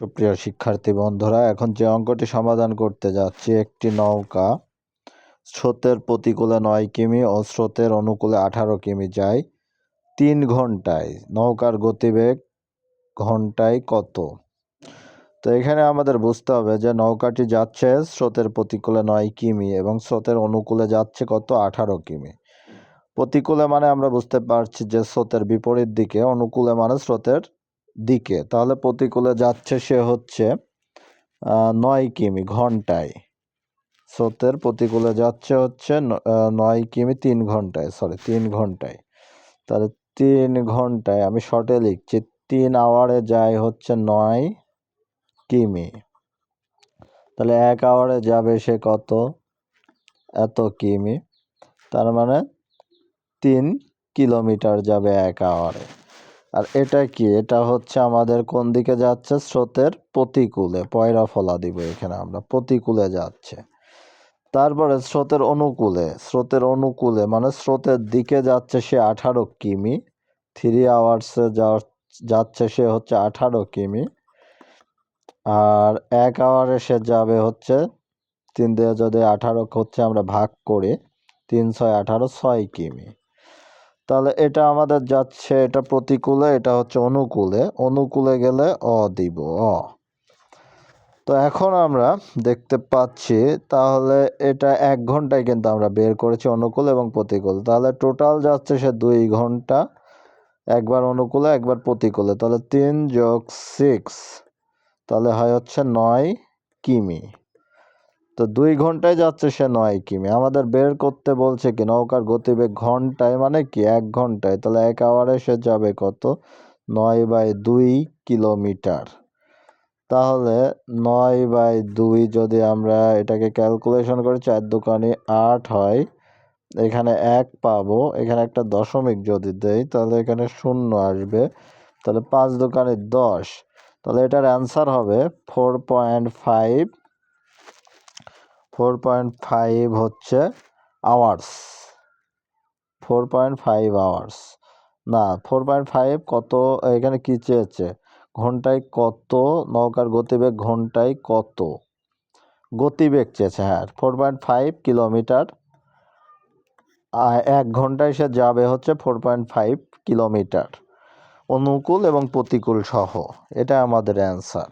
সুপ্রিয় শিক্ষার্থী বন্ধুরা, এখন যে অঙ্কটি সমাধান করতে যাচ্ছি, একটি নৌকা। স্রোতের প্রতিকূলে নয় কিমি ও স্রোতের অনুকূলে আঠারো কিমি যায়। তিন ঘন্টায়, নৌকার গতিবেগ ঘন্টায় কত? তো এখানে আমাদের বুঝতে হবে যে নৌকাটি যাচ্ছে, স্রোতের প্রতিকূলে নয় কিমি এবং স্রোতের অনুকূলে যাচ্ছে কত? আঠারো কিমি। প্রতিকূলে মানে আমরা বুঝতে পারছি যে স্রোতের বিপরীত দিকে অনুকূলে মানে স্রোতের দিকে। তাহলে প্রতিকূলে যাচ্ছে সে হচ্ছে নয় কিমি ঘন্টায়। স্রোতের প্রতিকূলে যাচ্ছে হচ্ছে নয় কিমি তিন ঘন্টায় সরি তিন ঘন্টায়। তাহলে তিন ঘন্টায় আমি শর্টে লিখছি, তিন আওয়ারে যায় হচ্ছে নয় কিমি। তাহলে এক আওয়ারে যাবে সে কত? এত কিমি। তার মানে তিন কিলোমিটার যাবে এক আওয়ারে আর এটা কি? এটা হচ্ছে আমাদের কোন দিকে যাচ্ছে? স্রোতের প্রতিকূলে। পয়রা ফলা দিব এখানে আমরা। প্রতিকূলে যাচ্ছে। তারপরে স্রোতের অনুকূলে। স্রোতের অনুকূলে মানে স্রোতের দিকে যাচ্ছে সে আঠারো কিমি। থ্রি আওয়ার্সে যাচ্ছে সে হচ্ছে আঠারো কিমি। আর এক আওয়ারে সে যাবে হচ্ছে তিন দিয়ে যদি আঠারো হচ্ছে আমরা ভাগ করি, তিন ছয় আঠারো ছয় কিমি। তাহলে এটা আমাদের যাচ্ছে, এটা প্রতিকূলে, এটা হচ্ছে অনুকূলে। অনুকূলে গেলে অ দিব, অ। তো এখন আমরা দেখতে পাচ্ছি, তাহলে এটা এক ঘন্টায় কিন্তু আমরা বের করেছি অনুকূল এবং প্রতিকূল। তাহলে টোটাল যাচ্ছে সে দুই ঘণ্টা, একবার অনুকূলে, একবার প্রতিকূলে। তাহলে তিন যোগ সিক্স তাহলে হয় হচ্ছে নয় কিমি। তো দুই ঘন্টায় যাচ্ছে সে নয় কিমি। আমাদের বের করতে বলছে কি, নৌকার গতিবেগ ঘন্টায় মানে কি? এক ঘন্টায়। তাহলে এক আওয়ারে সে যাবে কত? নয় বাই দুই কিলোমিটার। তাহলে নয় বাই দুই যদি আমরা এটাকে ক্যালকুলেশন করি, চার দোকানে আট হয়, এখানে এক পাবো, এখানে একটা দশমিক যদি দেই, তাহলে এখানে শূন্য আসবে। তাহলে পাঁচ দোকানে দশ। তাহলে এটার অ্যান্সার হবে four point five four point five হচ্ছে hours four point five hours না, ফোর পয়েন্ট ফাইভ কত, এখানে কী চেয়েছে? ঘন্টায় কত, নৌকার গতিবেগ ঘন্টায় কত? গতিবেগ চেয়েছে হ্যাঁ ফোর পয়েন্ট ফাইভ কিলোমিটার। এক ঘন্টায় সে যাবে হচ্ছে ফোর পয়েন্ট ফাইভ কিলোমিটার। অনুকূল এবং প্রতিকূল সহ এটা আমাদের অ্যান্সার